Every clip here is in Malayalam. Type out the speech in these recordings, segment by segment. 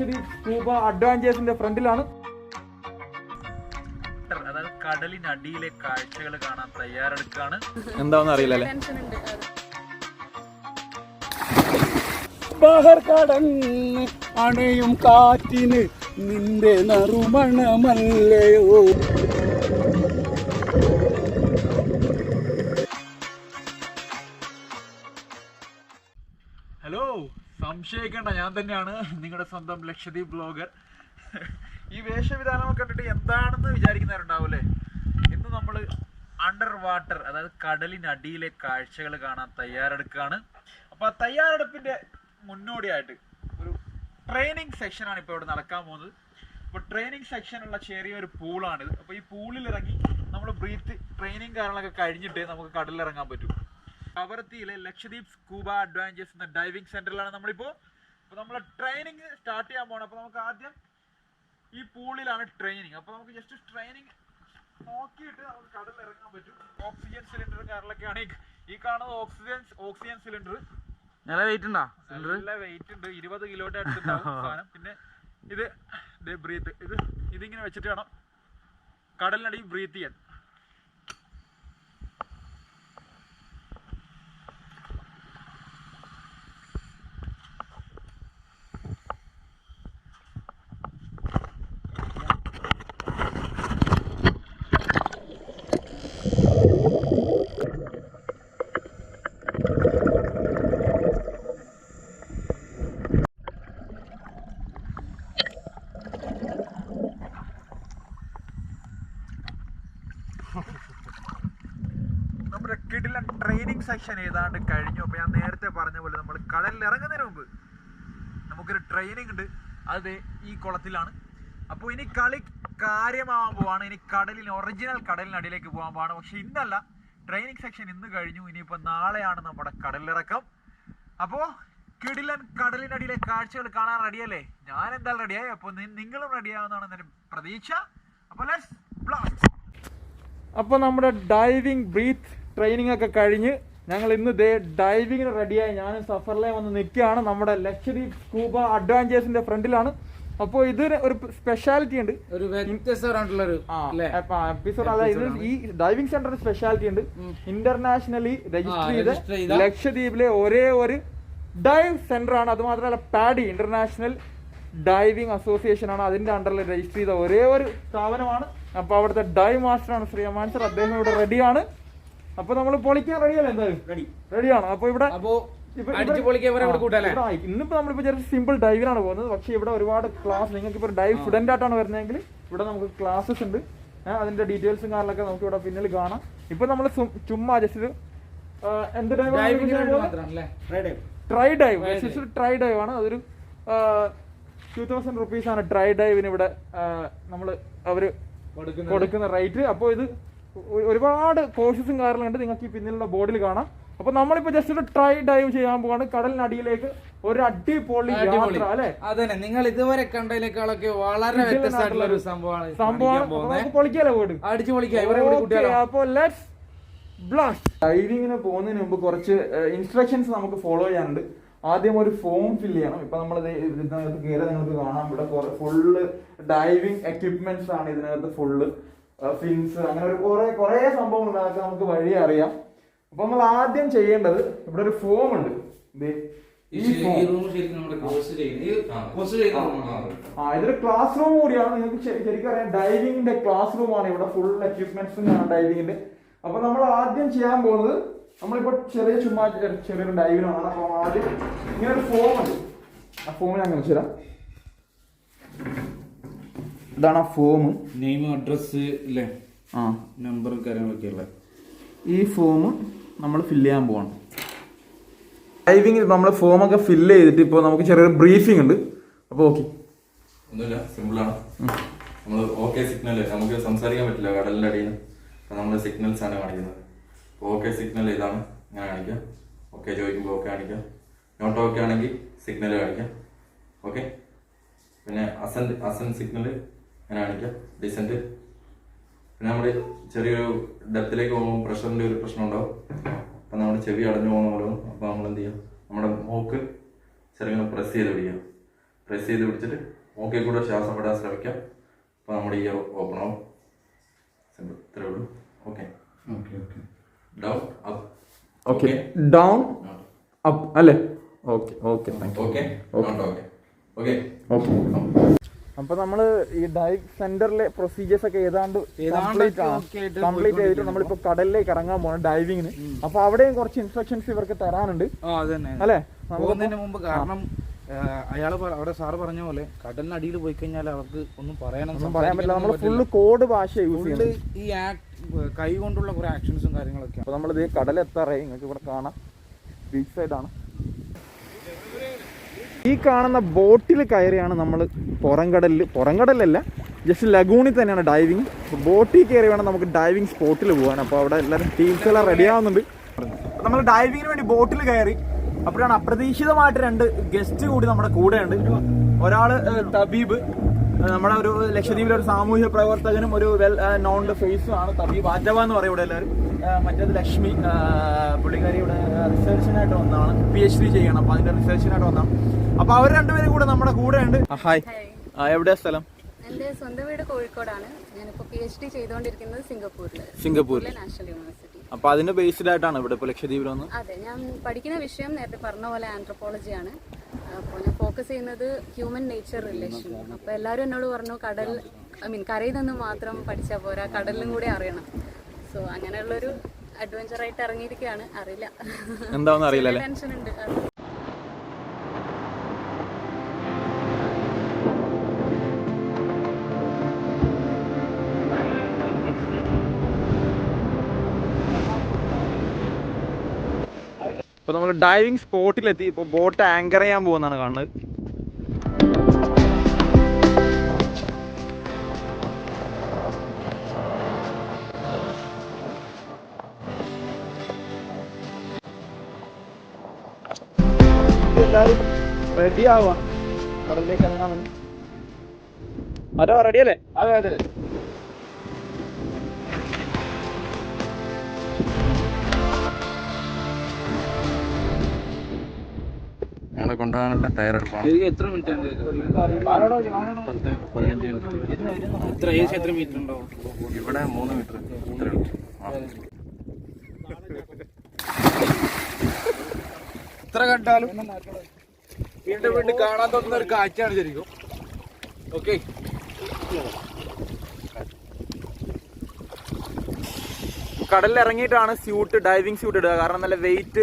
ലക്ഷദ്വീപ് സ്കൂബ അഡ്വാഞ്ചേഴ്സിന്റെ ഫ്രണ്ടിലാണ്. അതായത് കടലിനടിയിലെ കാഴ്ചകൾ കാണാൻ തയ്യാറെടുക്കാണ്. എന്താണെന്ന് അറിയില്ല കടന്ന് അണയും കാറ്റിന് നിന്റെ നറുമണമല്ലയോ? സംശയിക്കേണ്ട ഞാൻ തന്നെയാണ് നിങ്ങളുടെ സ്വന്തം ലക്ഷദ്വീപ് ബ്ലോഗർ ഈ വേഷവിധാനം കണ്ടിട്ട് എന്താണെന്ന് വിചാരിക്കുന്നവരുണ്ടാവൂലേ ഇന്ന് നമ്മൾ അണ്ടർ വാട്ടർ അതായത് കടലിനടിയിലെ കാഴ്ചകൾ കാണാൻ തയ്യാറെടുക്കുകയാണ്. അപ്പോൾ ആ തയ്യാറെടുപ്പിന്റെ മുന്നോടിയായിട്ട് ഒരു ട്രെയിനിങ് സെക്ഷനാണ് ഇപ്പോൾ ഇവിടെ നടക്കാൻ പോകുന്നത്. അപ്പോൾ ട്രെയിനിങ് സെക്ഷനുള്ള ചെറിയൊരു പൂളാണിത് അപ്പോൾ ഈ പൂളിൽ ഇറങ്ങി നമ്മൾ ബ്രീത്ത് ട്രെയിനിങ് കാര്യങ്ങളൊക്കെ കഴിഞ്ഞിട്ട് നമുക്ക് കടലിൽ ഇറങ്ങാൻ പറ്റും. കവരത്തിയിലെ ലക്ഷദ്വീപ് സ്കൂബ അഡ്വാഞ്ചേഴ്സ് എന്ന ഡൈവിംഗ് സെന്ററിലാണ് നമ്മളിപ്പോ. അപ്പോൾ നമ്മൾ ട്രെയിനിങ് സ്റ്റാർട്ട് ചെയ്യാൻ പോകണം അപ്പോൾ നമുക്ക് ആദ്യം ഈ പൂളിലാണ് ട്രെയിനിങ് അപ്പോൾ നമുക്ക് ജസ്റ്റ് ട്രെയിനിങ് നോക്കിയിട്ട് നമുക്ക് കടലിൽ ഇറങ്ങാൻ പറ്റും. ഓക്സിജൻ സിലിണ്ടർ കാറിലൊക്കെ ഈ- ഈ കാണുന്നത് ഓക്സിജൻ ഓക്സിജൻ സിലിണ്ടർ നല്ല വെയിറ്റ് ഉണ്ടോ? നല്ല വെയിറ്റ് ഉണ്ട്. ഇരുപത് കിലോയുടെ അടുത്തുണ്ടാവും സാധനം. പിന്നെ ഇത് ബ്രീത്ത് ഇത് ഇതിങ്ങനെ വെച്ചിട്ട് വേണം കടലിനടി ബ്രീത്ത് ചെയ്യാൻ. നമ്മുടെ കിടിലൻ ട്രെയിനിങ് സെക്ഷൻ ഏതാണ്ട് കഴിഞ്ഞു. അപ്പോൾ ഞാൻ നേരത്തെ പറഞ്ഞ പോലെ നമ്മൾ കടലിൽ ഇറങ്ങുന്നതിന് മുമ്പ് നമുക്കൊരു ട്രെയിനിങ് ഉണ്ട്. അത് ഈ കുളത്തിലാണ്. അപ്പോൾ ഇനി കളി കാര്യമാവാൻ പോവാണ്. ഇനി കടലിന് ഒറിജിനൽ കടലിനടിയിലേക്ക് പോകാൻ പോവാണ്. പക്ഷെ ഇന്നല്ല ട്രെയിനിങ് സെക്ഷൻ ഇന്ന് കഴിഞ്ഞു. ഇനിയിപ്പോൾ നാളെയാണ് നമ്മുടെ കടലിറക്കം. അപ്പോൾ കിടിലൻ കടലിനടിയിലെ കാഴ്ചകൾ കാണാൻ റെഡിയല്ലേ ഞാൻ എന്തായാലും റെഡിയായി അപ്പോൾ നിങ്ങളും റെഡിയാവുന്നതാണ് എന്റെ പ്രതീക്ഷ. അപ്പോൾ ലെറ്റ്സ് ബ്ലാസ്റ്റ് അപ്പോൾ നമ്മുടെ ഡൈവിംഗ് ബ്രീത്ത് ട്രെയിനിങ് ഒക്കെ കഴിഞ്ഞ് ഞങ്ങൾ ഇന്ന് ദേ ഡൈവിങ്ങിന് റെഡിയായി ഞാനും സഫറിലെ വന്ന് നിൽക്കുകയാണ്. നമ്മുടെ ലക്ഷദ്വീപ് സ്കൂബ അഡ്വാഞ്ചേഴ്സിന്റെ ഫ്രണ്ടിലാണ്. അപ്പോൾ ഇത് ഒരു സ്പെഷ്യാലിറ്റി ഉണ്ട്. ഒരു എപ്പിസോഡ് അതായത് ഇത് ഈ ഡൈവിംഗ് സെന്ററിന് സ്പെഷ്യാലിറ്റി ഉണ്ട്. ഇന്റർനാഷണലി രജിസ്റ്റർ ചെയ്ത ലക്ഷദ്വീപിലെ ഒരേ ഒരു ഡൈവ് സെന്റർ ആണ്. അത് മാത്രമല്ല പാഡി ഇന്റർനാഷണൽ ഡൈവിംഗ് അസോസിയേഷൻ ആണ്. അതിന്റെ അണ്ടറിൽ രജിസ്റ്റർ ചെയ്ത ഒരേ ഒരു സ്ഥാപനമാണ്. അപ്പൊ അവിടുത്തെ ഡൈവ് മാസ്റ്ററാണ് ശ്രീ അമാൻ സർ അദ്ദേഹം ഇവിടെ റെഡിയാണ് അപ്പൊ നമ്മൾ പൊളിക്കാൻ റെഡിയല്ലേ എന്തായാലും? റെഡി റെഡിയാണ് അപ്പൊ ഇവിടെ അപ്പോ. ഇന്നിപ്പോ നമ്മളിപ്പോ ചെറിയ സിമ്പിൾ ഡൈവിനാണ് പോകുന്നത്. പക്ഷേ ഇവിടെ ഒരുപാട് ക്ലാസ് നിങ്ങൾക്ക് ഇപ്പൊ ഡൈവ് സ്റ്റുഡന്റ് ആയിട്ടാണ് വരുന്നതെങ്കിൽ ഇവിടെ നമുക്ക് ക്ലാസ്സസ് ഉണ്ട്. അതിന്റെ ഡീറ്റെയിൽസും കാര്യങ്ങളൊക്കെ നമുക്ക് ഇവിടെ പിന്നിൽ കാണാം. ഇപ്പൊ നമ്മൾ ചുമ്മാ ജസ്റ്റ് എന്ത് dive try dive just try dive ആണ്. അതൊരു ടു തൗസൻഡ് റുപ്പീസ് ആണ് ട്രൈ ഡൈവിന് ഇവിടെ നമ്മൾ അവർ കൊടുക്കുന്ന റേറ്റ് അപ്പോൾ ഇത് ഒരുപാട് കോഴ്സസും കാര്യങ്ങളുണ്ട് നിങ്ങൾക്ക് ഈ പിന്നിലുള്ള ബോർഡിൽ കാണാം. അപ്പൊ നമ്മളിപ്പോ ജസ്റ്റ് ഒരു ട്രൈ ഡൈവ് ചെയ്യാൻ പോവാണ്. കടലിനടിയിലേക്ക് ഒരു അടിപൊളി പൊള്ളി യാത്ര അല്ലെ? അതന്നെ. നിങ്ങൾ ഇതുവരെ കണ്ടതിനേക്കാളൊക്കെ വളരെ വ്യത്യസ്തമായിട്ടുള്ള ഒരു സംഭവമാണ് സംഭവമാണ്. പൊളിക്കാലോ വീട്? അടിച്ചു പൊളിക്കാം. അപ്പൊ ലെറ്റ്സ് ബ്ലാസ്റ്റ് ഡൈവിങ്ങിന് പോകുന്നതിന് മുമ്പ് കുറച്ച് ഇൻസ്ട്രക്ഷൻസ് നമുക്ക് ഫോളോ ചെയ്യാനുണ്ട്. ആദ്യം ഒരു ഫോം ഫില്ല് ചെയ്യണം. ഇപ്പൊ നമ്മൾ ഇതിനകത്ത് കയറി നിങ്ങൾക്ക് കാണാം. ഇവിടെ ഫുള്ള് ഡൈവിംഗ് എക്യുപ്മെന്റ്സ് ആണ് ഇതിനകത്ത് ഫുള്ള് ഫിൻസ് അങ്ങനെ ഒരു കുറെ കുറെ സംഭവങ്ങൾ അതൊക്കെ നമുക്ക് വഴി അറിയാം. അപ്പൊ നമ്മൾ ആദ്യം ചെയ്യേണ്ടത് ഇവിടെ ഒരു ഫോം ഉണ്ട്. ഈ ആ. ഇതൊരു ക്ലാസ് റൂം കൂടിയാണ്. നിങ്ങൾക്ക് ശരിക്കും അറിയാം ഡൈവിംഗിന്റെ ക്ലാസ് റൂം ആണ് ഇവിടെ. ഫുൾ എക്യുപ്മെന്റ്സും ആണ് ഡൈവിംഗിന്റെ അപ്പൊ നമ്മൾ ആദ്യം ചെയ്യാൻ പോകുന്നത് നമ്മളിപ്പോ ചെറിയ ചുമ്മാ ചെറിയൊരു ഡൈവിനാണ് അപ്പൊ ആദ്യം ഇങ്ങനെ ഒരു ഫോം ഉണ്ട്. ആ ഫോം ഞാൻ കാണിച്ചു തരാം ഇതാണ് ആ ഫോം നെയിം അഡ്രസ് അല്ലേ ആ. നമ്പറും കാര്യങ്ങളൊക്കെ ഉള്ള. ഈ ഫോം നമ്മൾ ഫില്ല് ചെയ്യാൻ പോകണം ഡ്രൈവിംഗ് നമ്മൾ ഫോമൊക്കെ ഫില്ല് ചെയ്തിട്ട് ഇപ്പോൾ നമുക്ക് ചെറിയൊരു ബ്രീഫിംഗ് ഉണ്ട്. അപ്പോൾ ഓക്കെ ഒന്നുമില്ല സിമ്പിളാണ് നമ്മൾ ഓക്കെ സിഗ്നൽ നമുക്ക് സംസാരിക്കാൻ പറ്റില്ല കടലിന്റെ അടിയിൽ അപ്പം നമ്മൾ സിഗ്നൽസ് ആണ് കാണിക്കുന്നത്. ഓക്കെ സിഗ്നൽ ഇതാണ്. ഇങ്ങനെ കാണിക്കാം. ഓക്കെ ചോദിക്കുമ്പോൾ ഓക്കെ കാണിക്കാം. നോട്ട് ഓക്കെ ആണെങ്കിൽ സിഗ്നൽ കാണിക്കാം. ഓക്കെ പിന്നെ അസൻ അസൻ സിഗ്നൽ ഇങ്ങനെ കാണിക്കാം ഡിസെന്റ് പിന്നെ നമ്മൾ ചെറിയൊരു ഡെപ്തിലേക്ക് പോകുമ്പോൾ പ്രഷറിന്റെ ഒരു പ്രശ്നം ഉണ്ടാവും അപ്പം നമ്മുടെ ചെവി അടഞ്ഞു പോകുന്ന പോലെ അപ്പോൾ നമ്മൾ എന്ത് ചെയ്യാം? നമ്മുടെ മൂക്ക് ചെറുങ്ങനെ പ്രസ് ചെയ്ത് പിടിക്കാം. പ്രസ് ചെയ്ത് പിടിച്ചിട്ട് മോക്കിൽ കൂടെ ശ്വാസം വിടാൻ ശ്രമിക്കാം. അപ്പോൾ നമ്മുടെ ഇയർ ഓപ്പൺ ആവും. സിമ്പിൾ ഇത്രേ ഉള്ളൂ. Okay down up okay down up അല്ലേ? Okay okay okay okay okay okay അപ്പൊ നമ്മൾ ഈ ഡൈവ് സെന്ററിലെ പ്രൊസീജിയേഴ്സ് ഒക്കെ ഏതാണ്ട് കംപ്ലീറ്റ് കംപ്ലീറ്റ് ചെയ്തിട്ട് നമ്മളിപ്പോ കടലിലേക്ക് ഇറങ്ങാൻ പോകണം ഡൈവിങ്ങിന് അപ്പൊ അവിടെയും കുറച്ച് ഇൻസ്ട്രക്ഷൻസ് ഇവർക്ക് തരാനുണ്ട്. അല്ലേ? പോകുന്നതിന് മുമ്പ് കാരണം അയാൾ അവിടെ സാറ് പറഞ്ഞ പോലെ കടലിനടിയിൽ പോയി കഴിഞ്ഞാൽ അവർക്ക് ഒന്നും പറയാനൊന്നും പറയാൻ പറ്റില്ല. നമ്മൾ ഫുള്ള് കോഡ് ഭാഷ യൂസ് ചെയ്യുന്നത് ഈ കൈ കൊണ്ടുള്ള കുറെ ആക്ഷൻസും കാര്യങ്ങളൊക്കെ അപ്പൊ നമ്മളിത് കടലെത്താറായി. നിങ്ങൾക്ക് ഇവിടെ കാണാം. ബീച്ച് സൈഡാണ് ഈ കാണുന്ന ബോട്ടിൽ കയറിയാണ് നമ്മൾ പുറംകടലിൽ പുറംകടലല്ല ജസ്റ്റ് ലഗൂണിൽ തന്നെയാണ് ഡൈവിങ് ബോട്ടിൽ കയറി വേണം നമുക്ക് ഡൈവിങ് സ്പോട്ടിൽ പോകാൻ അപ്പോൾ അവിടെ എല്ലാവരും ടീംസ് എല്ലാം റെഡി ആവുന്നുണ്ട്. നമ്മൾ ഡൈവിങ്ങിന് വേണ്ടി ബോട്ടിൽ കയറി. അപ്പോഴാണ് അപ്രതീക്ഷിതമായിട്ട് രണ്ട് ഗസ്റ്റ് കൂടി നമ്മുടെ കൂടെയുണ്ട്. ഒരാൾ ഒരാൾ തബീബ്. നമ്മുടെ ഒരു ലക്ഷദ്വീപിലെ ഒരു സാമൂഹ്യ പ്രവർത്തകനും ഒരു വെൽ നോൺഡ് ഫേസും ആണ് തബീബ്. ആറ്റവ എന്ന് പറയും ഇവിടെ എല്ലാവരും. മറ്റേത് ലക്ഷ്മി. പുള്ളിക്കാരി ഇവിടെ റിസർച്ചിനായിട്ട് വന്നതാണ്. പി എച്ച് ഡി ചെയ്യണം. അപ്പൊ അതിന്റെ റിസർച്ചിനായിട്ട് വന്നതാണ്. അപ്പൊ അവർ രണ്ടുപേരും കൂടെ നമ്മുടെ കൂടെ ഉണ്ട്. ഹായ് എവിടെയാ സ്ഥലം? എന്റെ സ്വന്തം വീട് കോഴിക്കോടാണ്. ഞാനിപ്പോ പി എച്ച് ഡി ചെയ്തുകൊണ്ടിരിക്കുന്നത് സിംഗപ്പൂരിൽ സിംഗപ്പൂരിൽ നാഷണൽ യൂണിവേഴ്സിറ്റി അപ്പൊ അതിന്റെ ബേസ്ഡ് ആയിട്ടാണ് ഇവിടെ ഇപ്പൊ ലക്ഷദ്വീപിൽ വന്ന് അതെ ഞാൻ പഠിക്കുന്ന വിഷയം നേരത്തെ പറഞ്ഞ പോലെ ആന്ത്രപ്പോളജിയാണ് അപ്പോൾ ഞാൻ ഫോക്കസ് ചെയ്യുന്നത് ഹ്യൂമൻ നേച്ചർ റിലേഷൻ അപ്പോൾ എല്ലാവരും എന്നോട് പറഞ്ഞു കടൽ ഐ മീൻ കരയിൽ നിന്ന് മാത്രം പഠിച്ചാൽ പോരാ കടലിലും കൂടി അറിയണം. സോ അങ്ങനെയുള്ളൊരു അഡ്വഞ്ചർ ആയിട്ട് ഇറങ്ങിയിരിക്കുകയാണ്. അറിയില്ല. എന്താണെന്ന് അറിയില്ല ടെൻഷൻ ഉണ്ട്. ഇപ്പൊ നമ്മൾ ഡൈവിംഗ് സ്പോട്ടിലെത്തി ഇപ്പൊ ബോട്ട് ആങ്കർ ചെയ്യാൻ പോകുന്നതാണ് കാണുന്നത് എല്ലാരും റെഡി ആവാ കടലിലേക്ക് ഇറങ്ങാൻ വേണ്ടി. റെഡിയല്ലേ റെഡി അതെ അതെ. കൊണ്ടുപോകാനുള്ള തയ്യാറെടുപ്പാണ്. എത്ര മിനിറ്റ് എത്ര മീറ്റർ ഉണ്ടാവും ഇവിടെ മൂന്ന് മീറ്റർ ഇത്രേ ഉള്ളൂ. എത്ര കണ്ടാലും വീണ്ടും വീണ്ടും കാണാൻ തോന്നുന്ന ഒരു കാഴ്ചയാണ് ശരിക്കും. ഓക്കെ കടലിൽ ഇറങ്ങിയിട്ടാണ് സ്യൂട്ട് ഡൈവിംഗ് സ്യൂട്ട് ഇടുക. കാരണം നല്ല വെയിറ്റ്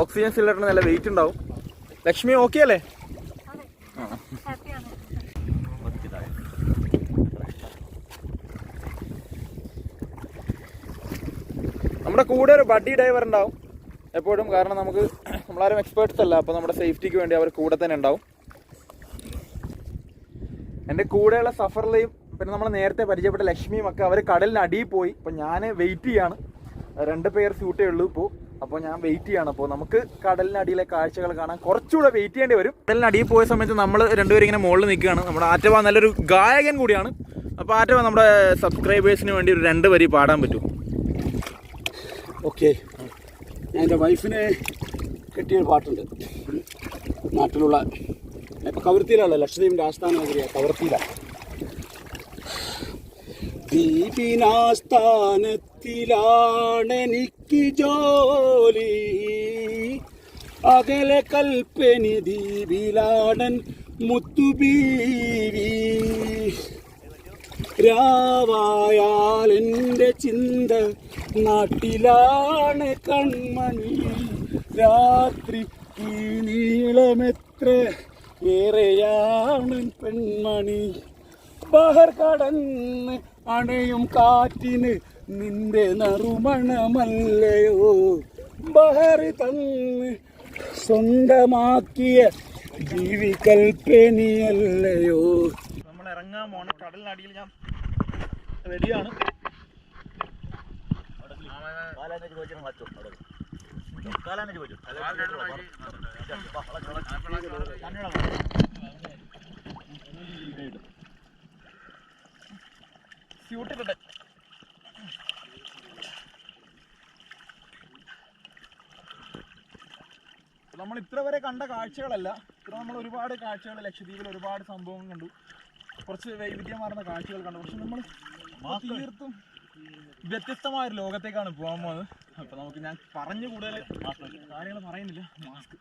ഓക്സിജൻ സിലിണ്ടറിന് നല്ല വെയിറ്റ് ഉണ്ടാവും. ലക്ഷ്മി ഓക്കെ അല്ലേ? നമ്മുടെ കൂടെ ഒരു ബഡി ഡൈവർ ഉണ്ടാവും. എപ്പോഴും കാരണം നമുക്ക് നമ്മളാരും എക്സ്പേർട്സ് അല്ല അപ്പോൾ നമ്മുടെ സേഫ്റ്റിക്ക് വേണ്ടി അവർ കൂടെ തന്നെ ഉണ്ടാവും. എന്റെ കൂടെയുള്ള സഫറിലെയും പിന്നെ നമ്മൾ നേരത്തെ പരിചയപ്പെട്ട ലക്ഷ്മിയും ഒക്കെ അവർ കടലിന് അടിയിൽ പോയി. അപ്പോൾ ഞാൻ വെയിറ്റ് ചെയ്യാണ്. രണ്ട് പേർ സ്യൂട്ടേ ഉള്ളൂ ഇപ്പോൾ അപ്പോൾ ഞാൻ വെയിറ്റ് ചെയ്യണം. അപ്പോൾ നമുക്ക് കടലിനടിയിലെ കാഴ്ചകൾ കാണാൻ കുറച്ചുകൂടെ വെയിറ്റ് ചെയ്യേണ്ടി വരും. കടലിനടിയിൽ പോയ സമയത്ത് നമ്മൾ രണ്ടുപേരും ഇങ്ങനെ മുകളിൽ നിൽക്കുകയാണ്. നമ്മുടെ ആറ്റവ നല്ലൊരു ഗായകൻ കൂടിയാണ്. അപ്പോൾ ആറ്റവ നമ്മുടെ സബ്സ്ക്രൈബേഴ്സിന് വേണ്ടി ഒരു രണ്ട് വരി പാടാൻ പറ്റും ഓക്കെ എന്റെ വൈഫിനെ കിട്ടിയൊരു പാട്ടുണ്ട്. നാട്ടിലുള്ള ഇപ്പം കവർത്തിയിലാണ് ലക്ഷദ്വീപിന്റെ ആസ്ഥാന കവർത്തിയിലാണ് ദ്വീപിനാസ്ഥാനത്തിലാണെനിക്ക് ജോലി. അകലെ കൽപ്പനി ദ്വീപിലാടൻ മുത്തുബീവി. രാവായാൽ എന്റെ ചിന്ത നാട്ടിലാണ് കൺമണി. രാത്രി ഈ നീളമെത്ര ഏറെയാണ് പെൺമണി. ബഹർ കടന്ന് അണയും കാറ്റിന് നിന്റെ നറുമണമല്ലയോ? ബഹറി തന്ന് സ്വന്തമാക്കിയ ജീവികൽപ്പനിയല്ലയോ നമ്മൾ ഇറങ്ങാൻ പോണ കടലിനടിയിൽ ഞാൻ റെഡിയാണ്. സ്യൂട്ടിട്ടുണ്ട്. നമ്മൾ ഇത്ര വരെ കണ്ട കാഴ്ചകളല്ല. ഇത്ര നമ്മൾ ഒരുപാട് കാഴ്ചകൾ ലക്ഷദ്വീപിൽ ഒരുപാട് സംഭവങ്ങൾ കണ്ടു. കുറച്ച് വൈവിധ്യമാർന്ന കാഴ്ചകൾ കണ്ടു. പക്ഷെ നമ്മൾ തീർത്തും വ്യത്യസ്തമായ ഒരു ലോകത്തേക്കാണ് പോകാൻ പോകുന്നത്. അപ്പൊ നമുക്ക് ഞാൻ പറഞ്ഞു കൂടുതൽ കാര്യങ്ങൾ പറയുന്നില്ല. മാസ്ക്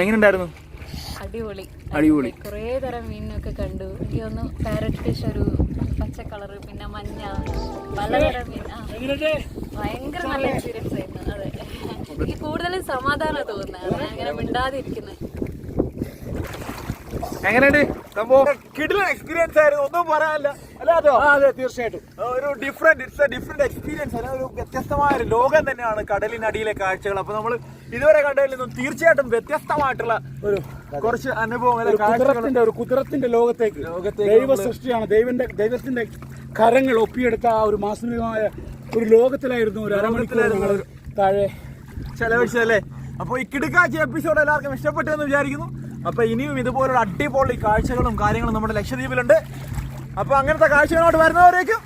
എങ്ങനെയുണ്ടായിരുന്നു? അടിപൊളി. അടിപൊളി. കുറേ തരം മീനൊക്കെ കണ്ടു. എനിക്ക് തോന്നുന്നു പാരറ്റ് ഫിഷ് ഒരു പച്ച കളറ് പിന്നെ മഞ്ഞ പലതരം മീൻ. ഭയങ്കര നല്ല എക്സ്പീരിയൻസ് ആയിരുന്നു. അതെ. എനിക്ക് കൂടുതലും സമാധാനം തോന്നുന്നത്. അങ്ങനെ മിണ്ടാതിരിക്കുന്നത്. എങ്ങനെയുണ്ട് സംഭവം? കിടിലൻ എക്സ്പീരിയൻസ് ആയിരുന്നു. ഒന്നും പറയാനില്ല. അല്ലേ അതോ? അതെ തീർച്ചയായിട്ടും. ഒരു different it's a different experience അല്ല ഒരു വ്യത്യസ്തമായ ഒരു ലോകം തന്നെയാണ് കടലിനടിയിലെ കാഴ്ചകൾ. അപ്പൊ നമ്മൾ ഇതുവരെ കണ്ടതിൽ നിന്നും തീർച്ചയായിട്ടും വ്യത്യസ്തമായിട്ടുള്ള ഒരു കുറച്ച് അനുഭവം ഒരു കുതിരത്തിന്റെ ലോകത്തേക്ക് ലോകത്തേക്ക് ദൈവ സൃഷ്ടിയാണ്. ദൈവന്റെ ദൈവത്തിന്റെ കരങ്ങൾ ഒപ്പിയെടുത്ത ആ ഒരു മാസ്മരികമായ ഒരു ലോകത്തിലായിരുന്നു ഒരു അരമണിക്കൂർ താഴെ ചെലവഴിച്ചതല്ലേ അപ്പൊ ഈ കിടുക്കാച്ച എപ്പിസോഡ് എല്ലാവർക്കും ഇഷ്ടപ്പെട്ടു എന്ന് വിചാരിക്കുന്നു. അപ്പൊ ഇനിയും ഇതുപോലുള്ള അടിപൊളി കാഴ്ചകളും കാര്യങ്ങളും നമ്മുടെ ലക്ഷദ്വീപിലുണ്ട്. അപ്പൊ അങ്ങനത്തെ കാഴ്ചകളോട് വരുന്നവരേക്കും